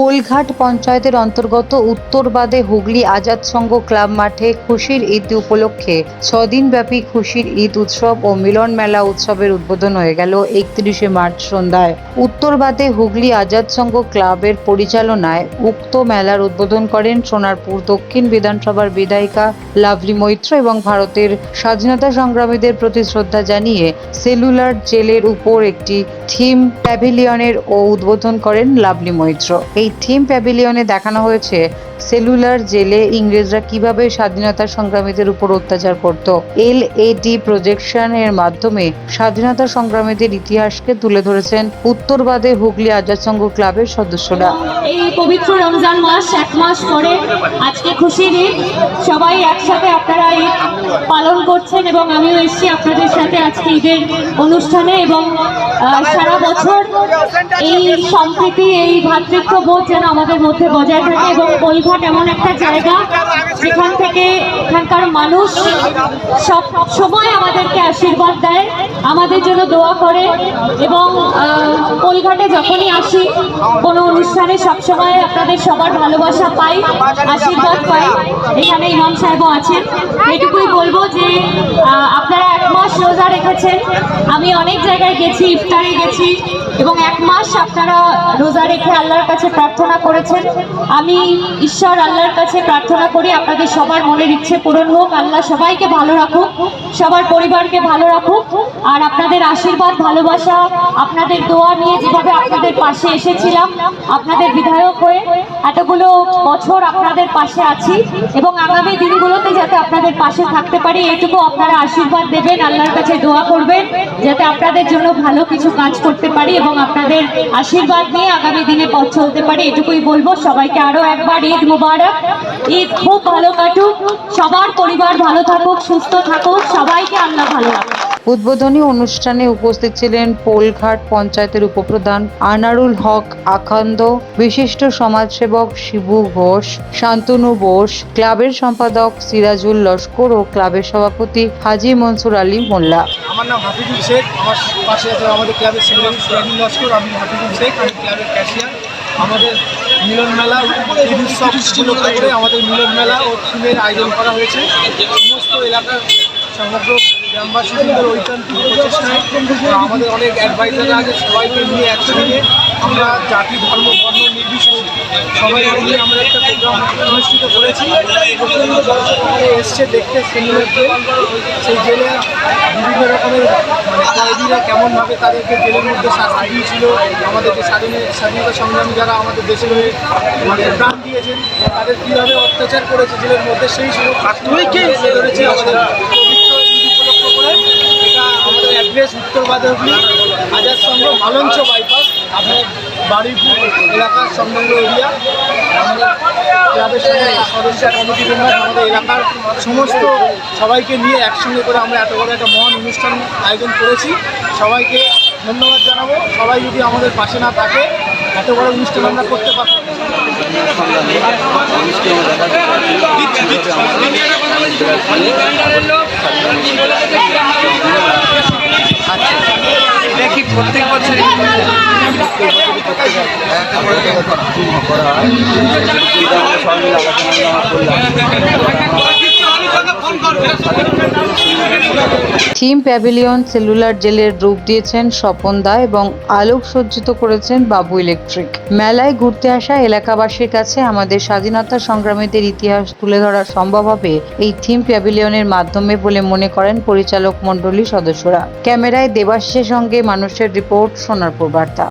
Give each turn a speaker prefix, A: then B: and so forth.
A: পোলঘাট পঞ্চায়েতের অন্তর্গত উত্তরবাদে হুগলি আজাদ সংঘ ক্লাব মাঠে খুশির ঈদ উপলক্ষে ছদিনব্যাপী খুশির ঈদ উৎসব ও মিলন মেলা উৎসবের উদ্বোধন হয়ে গেল একত্রিশে মার্চ সন্ধ্যায়। উত্তরবাদে হুগলি আজাদ সংঘ ক্লাবের পরিচালনায় উক্ত মেলার উদ্বোধন করেন সোনারপুর দক্ষিণ বিধানসভার বিধায়িকা লাভলি মৈত্র এবং ভারতের স্বাধীনতা সংগ্রামীদের প্রতি শ্রদ্ধা জানিয়ে সেলুলার জেলের উপর একটি থিম প্যাভিলিয়নের ও উদ্বোধন করেন লাভলি মৈত্র। এই থিম প্যাভিলিয়নে দেখানো হয়েছে। সেলুলার জেলে ইংরেজরা কীভাবে স্বাধীনতা সংগ্রামীদের উপর অত্যাচার করত? এল এডি প্রজেকশনের মাধ্যমে স্বাধীনতা সংগ্রামীদের ইতিহাসকে তুলে ধরেছেন উত্তরবাদে হুগলি আজাদ সংঘ ক্লাবের সদস্যরা।
B: এই পবিত্র রমজান মাস এক মাস পরে আজকে খুশির ঈদ সবাই একসাথে আপনারা ঈদ পালন করছেন এবং আমিও এসেছি আপনাদের সাথে আজকে ঈদের অনুষ্ঠানে এবং সারা বছর এই সম্প্রীতি, এই ভ্রাতৃত্ববোধ যেন আমাদের মধ্যে বজায় থাকে এবং কৈঘাট এমন একটা জায়গা যেখান থেকে এখানকার মানুষ সব সময় আমাদেরকে আশীর্বাদ দেয়, আমাদের জন্য দোয়া করে এবং কলঘাটে যখনই আসি, কোনো অনুষ্ঠানে সবসময় আপনাদের সবার ভালোবাসা পাই, আশীর্বাদ পাই। এখানে ইমাম সাহেবও আছেন। এটুকুই বলব যে আপনারা এক মাস রোজা রেখেছেন। আমি অনেক জায়গায় গেছি, ইফতারে গেছি এবং এক মাস আপনারা রোজা রেখে আল্লাহর কাছে প্রার্থনা করেছেন। আমি ঈশ্বর আল্লাহর কাছে প্রার্থনা করি, আপনাদের সবার মনের ইচ্ছে পূরণ হোক, আল্লাহ সবাইকে ভালো রাখুক, সবার পরিবারকে ভালো রাখুক, আর আপনাদের আশীর্বাদ, ভালোবাসা, আপনাদের দোয়া নিয়ে যেভাবে আপনাদের পাশে এসেছিলাম, আপনাদের বিধায়ক হয়ে এতগুলো বছর আপনাদের পাশে আছি এবং আগামী দিনগুলোতে যাতে আপনাদের পাশে থাকতে পারি এটুকু আপনারা আশীর্বাদ দেবেন, আল্লাহর কাছে দোয়া করবেন, যাতে আপনাদের জন্য ভালো কিছু কাজ করতে পারি এবং আপনাদের আশীর্বাদ নিয়ে আগামী দিনে পথ চলতে পারি, এটুকুই বলব। সবাইকে আরও একবার ঈদ মুবারক। ঈদ খুব ভালো কাটুক। সবার পরিবার ভালো থাকুক সুস্থ থাকুক সবাইকে আল্লাহ ভালো রাখুক।
A: উদ্বোধনী অনুষ্ঠানে উপস্থিত ছিলেন পোলঘাট পঞ্চায়েতের উপপ্রধান আনারুল হক আখান্দ বিশিষ্ট সমাজসেবক শিবু ঘোষ শান্তনু বোস ক্লাবের সম্পাদক সিরাজুল লস্কর ও ক্লাবের সভাপতি হাজি মনসুর আলী মোল্লা।
C: আমার নাম হাফিজুল শেখ আমার পাশে আছে আমাদের ক্লাবের সেক্রেটারি সিরাজুল লস্কর আমি হাফিজুল শেখ আমি ক্লাবের ক্যাশিয়ার। আমাদের মিলন মেলা উৎসব করে আমাদের মিলন মেলা ও থিমের আয়োজন করা হয়েছে। সমস্ত এলাকার সমগ্র গ্রামবাসীদের ঐকান্তিক প্রচেষ্টায় আমাদের অনেক অ্যাডভাইজাররা আছে, সবাইকে নিয়ে একসঙ্গে আমরা জাতি, ধর্ম, বর্ণ সবাই মিলে আমরা একটা প্রোগ্রাম অনুষ্ঠিত করেছি। প্রচণ্ড দর্শক আমাদের এসছে দেখতে সেমিনারকে সেই জেলে বিভিন্ন রকমের কয়েদিরা কেমনভাবে তাদেরকে জেলের মধ্যে শাস্তি দিয়েছিল আমাদের যে স্বাধীন স্বাধীনতা সংগ্রামী যারা আমাদের দেশের হয়ে মানে প্রাণ দিয়েছেন তাদের কীভাবে অত্যাচার করেছে জেলের মধ্যে সেই তুলে ধরেছে আমাদের অ্যাড্রেস উত্তরবাদে হুগলি আজাদ সংঘ মালঞ্চ বাইপাস। আপনার বাড়িপুর এলাকার সংলগ্ন এরিয়া। আমাদের সদস্য, কমিটি মেম্বার আমাদের এলাকার সমস্ত সবাইকে নিয়ে একসঙ্গে করে আমরা এত বড় একটা মহান অনুষ্ঠান আয়োজন করেছি। সবাইকে ধন্যবাদ জানাব। সবাই যদি আমাদের পাশে না থাকে, এত বড় অনুষ্ঠান আমরা করতে পারতাম না।
D: দেখি প্রত্যেক বছর
A: থিম প্যাভিলিয়ন সেলুলার জেলের রূপ দিয়েছেন স্বপন দা এবং আলোক সজ্জিত করেছেন বাবু ইলেকট্রিক। মেলায় ঘুরতে আসা এলাকাবাসীর কাছে আমাদের স্বাধীনতা সংগ্রামীদের ইতিহাস তুলে ধরা সম্ভব হবে এই থিম প্যাভিলিয়নের মাধ্যমে বলে মনে করেন পরিচালক মণ্ডলী সদস্যরা। ক্যামেরায় দেবাশিসের সঙ্গে মানুষের রিপোর্ট, সোনারপুর বার্তা।